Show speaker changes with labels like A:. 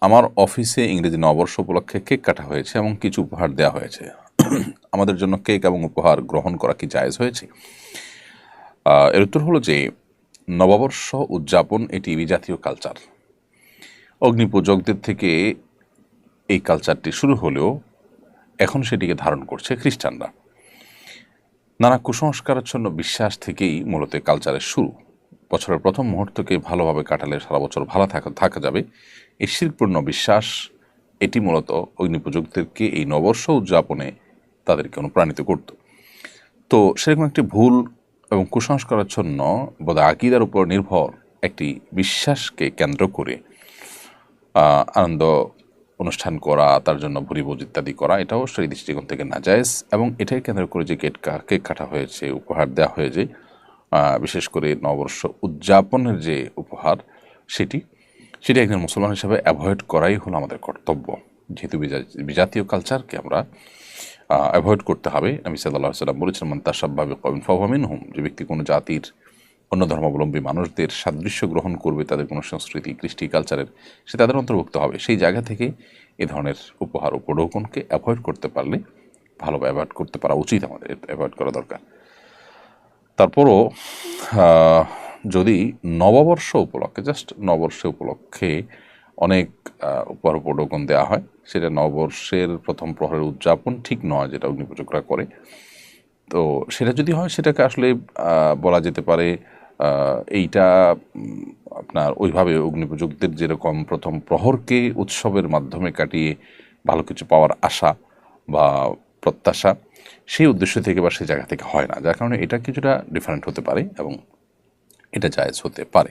A: আমার অফিসে ইংরেজি নববর্ষ উপলক্ষে কেক কাটা হয়েছে এবং কিছু উপহার দেওয়া হয়েছে। আমাদের জন্য কেক এবং উপহার গ্রহণ করা কি জায়েজ হয়েছে? এর উত্তর হলো যে, নববর্ষ উদযাপন এটি বিজাতীয় কালচার। অগ্নিপূজকদের থেকে এই কালচারটি শুরু হলেও এখন সেটিকে ধারণ করছে খ্রিস্টানরা। নানা কুসংস্কারাচ্ছন্ন বিশ্বাস থেকেই মূলত কালচারের শুরু। বছরের প্রথম মুহূর্তকে ভালোভাবে কাটালে সারা বছর ভালো থাকা থাকা যাবে। এই শিরপূর্ণ বিশ্বাস, এটি মূলত অগ্নিপূজকদেরকে এই নববর্ষ উদযাপনে তাদেরকে অনুপ্রাণিত করত। তো সেরকম একটি ভুল এবং কুসংস্কারাচ্ছন্ন বোধ আকিদার উপর নির্ভর একটি বিশ্বাসকে কেন্দ্র করে আনন্দ অনুষ্ঠান করা, তার জন্য ভুরিভোজ ইত্যাদি করা, এটাও সেই দৃষ্টিকোণ থেকে নাজায়েজ এবং এটাই কেন্দ্র করে যে কেক কা- কেক কাটা হয়েছে, উপহার দেওয়া হয়েছে বিশেষ করে নববর্ষ উদযাপনের যে উপহার সেটি সেটি একজন মুসলমান হিসাবে অ্যাভয়েড করাই হলো আমাদের কর্তব্য। যেহেতু বিজা- বিজাতীয় কালচারকে আমরা অ্যাভয়েড করতে হবে। আমি সাল্লাহ সাল্লাম বলেছেন, মান তাসাব্বাবে কবিন ফাহমিন হুম যে ব্যক্তি কোনো জাতির, অন্য ধর্মাবলম্বী মানুষদের সাদৃশ্য গ্রহণ করবে, তাদের কোনো সংস্কৃতি, কৃষ্টি কালচারের সে তাদের অন্তর্ভুক্ত হবে। সেই জায়গা থেকে এ ধরনের উপহার উপঢৌকনকে অ্যাভয়েড করতে পারলে ভালো অ্যাভয়েড করতে পারা উচিত আমাদের অ্যাভয়েড করা দরকার। তারপরও যদি নববর্ষ উপলক্ষে জাস্ট নববর্ষ উপলক্ষে অনেক উপহার উপঢৌকন দেওয়া হয়, সেটা নববর্ষের প্রথম প্রহরের উদযাপন ঠিক নয়, যেটা অগ্নিপূজকরা করে। তো সেটা যদি হয়, সেটাকে আসলে বলা যেতে পারে এইটা আপনার ওইভাবে অগ্নিপূজকদের যেরকম প্রথম প্রহরকে উৎসবের মাধ্যমে কাটিয়ে ভালো কিছু পাওয়ার আশা বা প্রত্যাশা সেই উদ্দেশ্য থেকে বা সেই জায়গা থেকে হয় না। যার কারণে এটা কিছুটা ডিফারেন্ট হতে পারে এবং এটা জায়জ হতে পারে।